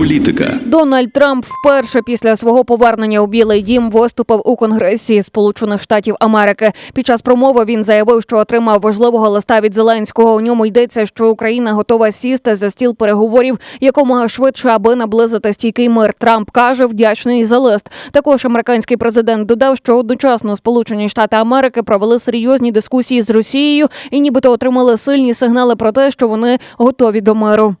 Політика, Дональд Трамп вперше після свого повернення у Білий Дім виступив у Конгресі Сполучених Штатів Америки. Під час промови він заявив, що отримав важливого листа від Зеленського. У ньому йдеться, що Україна готова сісти за стіл переговорів якомога швидше, аби наблизити стійкий мир. Трамп каже, вдячний за лист. Також американський президент додав, що одночасно Сполучені Штати Америки провели серйозні дискусії з Росією і нібито отримали сильні сигнали про те, що вони готові до миру.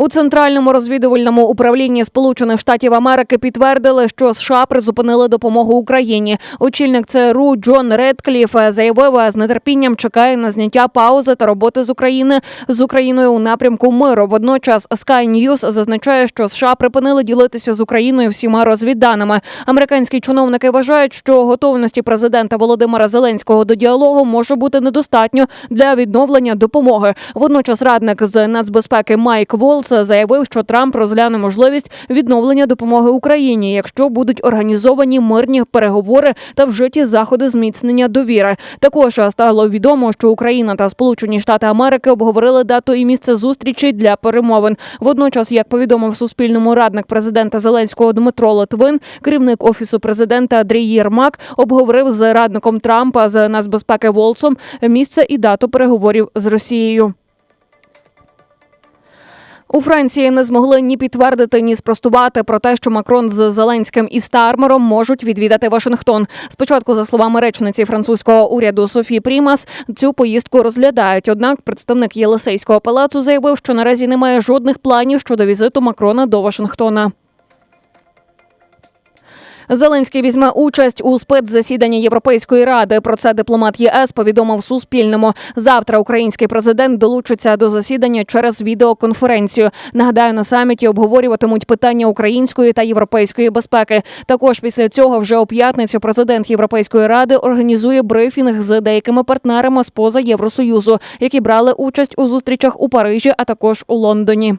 У центральному розвідувальному управлінні Сполучених Штатів Америки підтвердили, що США призупинили допомогу Україні. Очільник ЦРУ Джон Редкліф заявив, з нетерпінням чекає на зняття паузи та роботи з України з Україною у напрямку миру. Водночас Sky News зазначає, що США припинили ділитися з Україною всіма розвідданими. Американські чиновники вважають, що готовності президента Володимира Зеленського до діалогу може бути недостатньо для відновлення допомоги. Водночас радник з нацбезпеки Майк Волц заявив, що Трамп розгляне можливість відновлення допомоги Україні, якщо будуть організовані мирні переговори та вжиті заходи зміцнення довіри. Також стало відомо, що Україна та Сполучені Штати Америки обговорили дату і місце зустрічі для перемовин. Водночас, як повідомив Суспільному радник президента Зеленського Дмитро Литвин, керівник офісу президента Андрій Єрмак обговорив з радником Трампа з нацбезпеки Волцом місце і дату переговорів з Росією. У Франції не змогли ні підтвердити, ні спростувати про те, що Макрон з Зеленським і Стармером можуть відвідати Вашингтон. Спочатку, за словами речниці французького уряду Софії Прімас, цю поїздку розглядають. Однак представник Єлисейського палацу заявив, що наразі немає жодних планів щодо візиту Макрона до Вашингтона. Зеленський візьме участь у спецзасіданні Європейської ради. Про це дипломат ЄС повідомив Суспільному. Завтра український президент долучиться до засідання через відеоконференцію. Нагадаю, на саміті обговорюватимуть питання української та європейської безпеки. Також після цього, вже у п'ятницю, президент Європейської ради організує брифінг з деякими партнерами з поза Євросоюзу, які брали участь у зустрічах у Парижі, а також у Лондоні.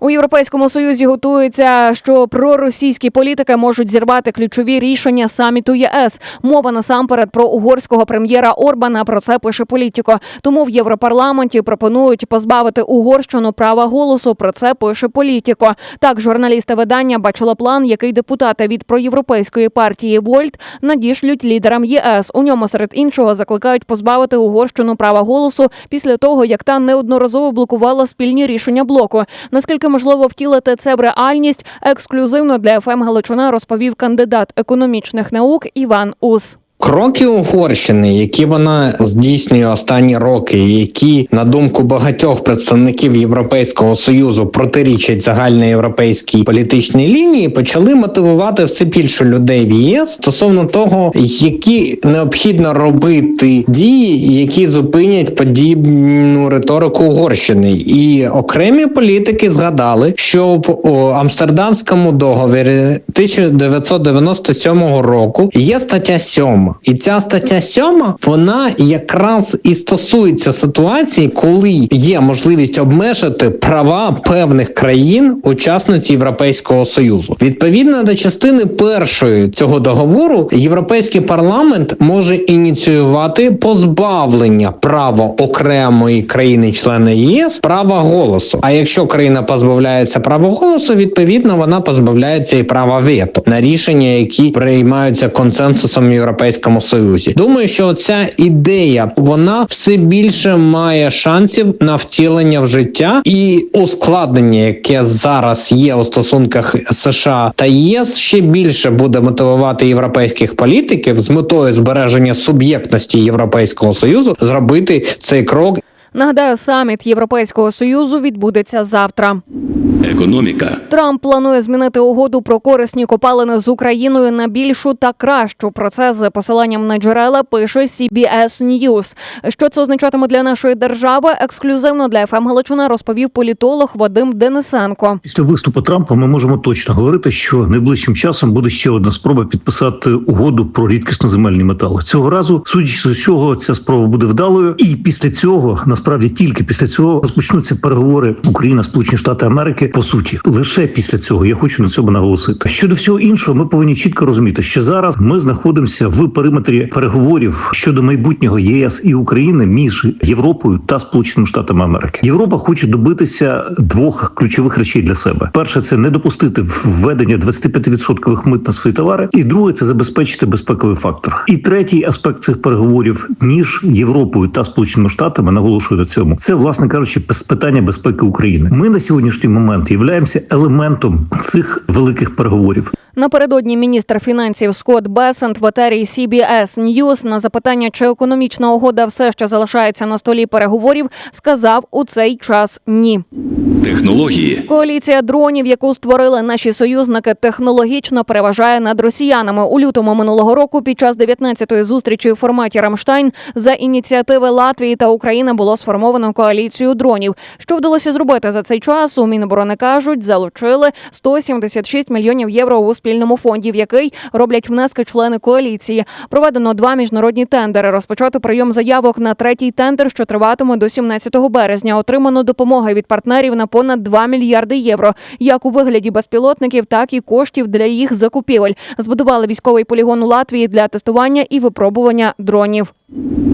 У європейському союзі готується, що проросійські політики можуть зірвати ключові рішення саміту ЄС. Мова насамперед про угорського прем'єра Орбана. Про це пише політико. Тому в Європарламенті пропонують позбавити Угорщину права голосу. Про це пише політико. Так, журналісти видання бачили план, який депутати від проєвропейської партії Вольт надішлють лідерам ЄС. У ньому серед іншого закликають позбавити Угорщину права голосу після того, як та неодноразово блокувала спільні рішення блоку. Наскільки можливо втілити це в реальність, ексклюзивно для ФМ Галичина розповів кандидат економічних наук Іван Ус. Кроки Угорщини, які вона здійснює останні роки, які на думку багатьох представників Європейського союзу протирічать загальноєвропейській політичній лінії, почали мотивувати все більше людей в ЄС стосовно того, які необхідно робити дії, які зупинять подібну риторику Угорщини, і окремі політики згадали, що в Амстердамському договорі 1997 року є стаття 7. І ця стаття 7, вона якраз і стосується ситуації, коли є можливість обмежити права певних країн, учасниць Європейського союзу. Відповідно до частини першої цього договору, європейський парламент може ініціювати позбавлення права окремої країни-члена ЄС права голосу. А якщо країна позбавляється права голосу, відповідно вона позбавляється і права вето на рішення, які приймаються консенсусом в європейському союзі. Думаю, що ця ідея вона все більше має шансів на втілення в життя і ускладнення, яке зараз є у стосунках США та ЄС, ще більше буде мотивувати європейських політиків з метою збереження суб'єктності Європейського союзу зробити цей крок. Нагадаю, саміт Європейського союзу відбудеться завтра. Економіка, Трамп планує змінити угоду про корисні копалини з Україною на більшу та кращу. Про це з посиланням на джерела пише CBS News. Що це означатиме для нашої держави? Ексклюзивно для ФМ Галичина розповів політолог Вадим Денисенко. Після виступу Трампа ми можемо точно говорити, що найближчим часом буде ще одна спроба підписати угоду про рідкісно земельні метали. Цього разу, судячи з усього, ця спроба буде вдалою, і після цього насправді тільки після цього розпочнуться переговори Україна, Сполучені Штати Америки тільки по суті. Лише після цього я хочу на цьому наголосити. Щодо всього іншого, ми повинні чітко розуміти, що зараз ми знаходимося в периметрі переговорів щодо майбутнього ЄС і України між Європою та Сполученими Штатами Америки. Європа хоче добитися двох ключових речей для себе: перше це не допустити введення 25% мит на свої товари, і друге це забезпечити безпековий фактор. І третій аспект цих переговорів між Європою та Сполученими Штатами наголошую на цьому. Це власне кажучи, питання безпеки України. Ми на сьогоднішній момент являємося елементом цих великих переговорів. Напередодні міністр фінансів Скотт Бесент в етері CBS News на запитання, чи економічна угода все ще залишається на столі переговорів, сказав у цей час ні. Технології, Коаліція дронів, яку створили наші союзники, технологічно переважає над росіянами. У лютому минулого року під час 19-ї зустрічі у форматі Рамштайн за ініціативи Латвії та України було сформовано коаліцію дронів. Що вдалося зробити за цей час? У Міноборони кажуть, залучили 176 мільйонів євро у спільному фонді, в який роблять внески члени коаліції. Проведено два міжнародні тендери. Розпочато прийом заявок на третій тендер, що триватиме до 17 березня. Отримано допомоги від партнерів на понад 2 мільярди євро, як у вигляді безпілотників, так і коштів для їх закупівель. Збудували військовий полігон у Латвії для тестування і випробування дронів.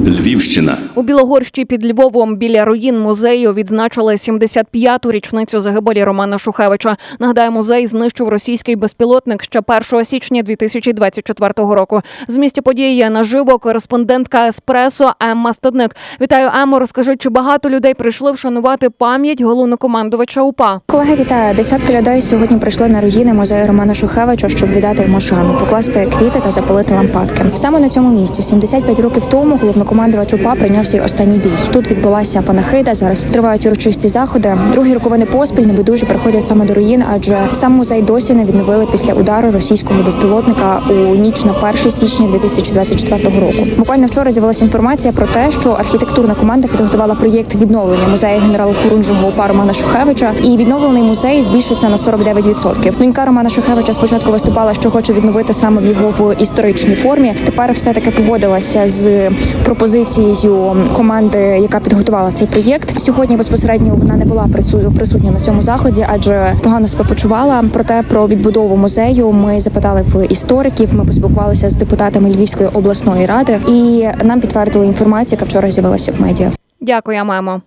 Львівщина, У Білогорщі під Львовом біля руїн музею відзначили 75-ту річницю загибелі Романа Шухевича. Нагадаю, музей знищив російський безпілотник ще 1 січня 2024 року. З місця події наживо кореспондентка Еспресо Емма Стадник. Вітаю, Еммо. Розкажи, чи багато людей прийшли вшанувати пам'ять головнокомандувача УПА? Колеги, вітаю! Десятки людей сьогодні прийшли на руїни музею Романа Шухевича, щоб віддати йому шану, покласти квіти та запалити лампадки. Саме на цьому місці, 75 років тому, головнокомандувач УПА прийняв свій останній бій. Тут відбулася панахида. Зараз тривають урочисті заходи. Другі роковини поспіль небайдужі приходять саме до руїн, адже сам музей досі не відновили після удару російського безпілотника у ніч на 1 січня 2024 року. Буквально вчора з'явилася інформація про те, що архітектурна команда підготувала проєкт відновлення музею генерала Хорунжого УПА Романа Шухевича, і відновлений музей збільшиться на 49%. Донька Романа Шухевича спочатку виступала, що хоче відновити саме в його в історичній формі. Тепер все таки погодилася з пропозицією команди, яка підготувала цей проєкт. Сьогодні безпосередньо вона не була присутня на цьому заході, адже погано себе почувала. Проте про відбудову музею ми запитали в істориків. Ми поспілкувалися з депутатами Львівської обласної ради, і нам підтвердили інформацію, яка вчора з'явилася в медіа. Дякую, мамо.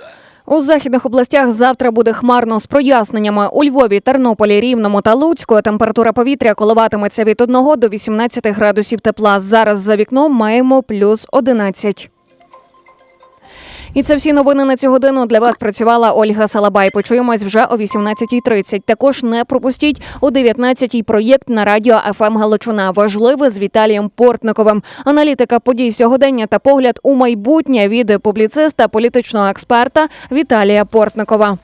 У західних областях завтра буде хмарно з проясненнями. У Львові, Тернополі, Рівному та Луцьку температура повітря коливатиметься від 1 до 18 градусів тепла. Зараз за вікном маємо плюс 11. І це всі новини на цю годину. Для вас працювала Ольга Салабай. Почуємось вже о 18.30. Також не пропустіть о 19.00 проєкт на радіо ФМ Галичина. Важливе з Віталієм Портниковим. Аналітика подій сьогодення та погляд у майбутнє від публіциста, політичного експерта Віталія Портникова.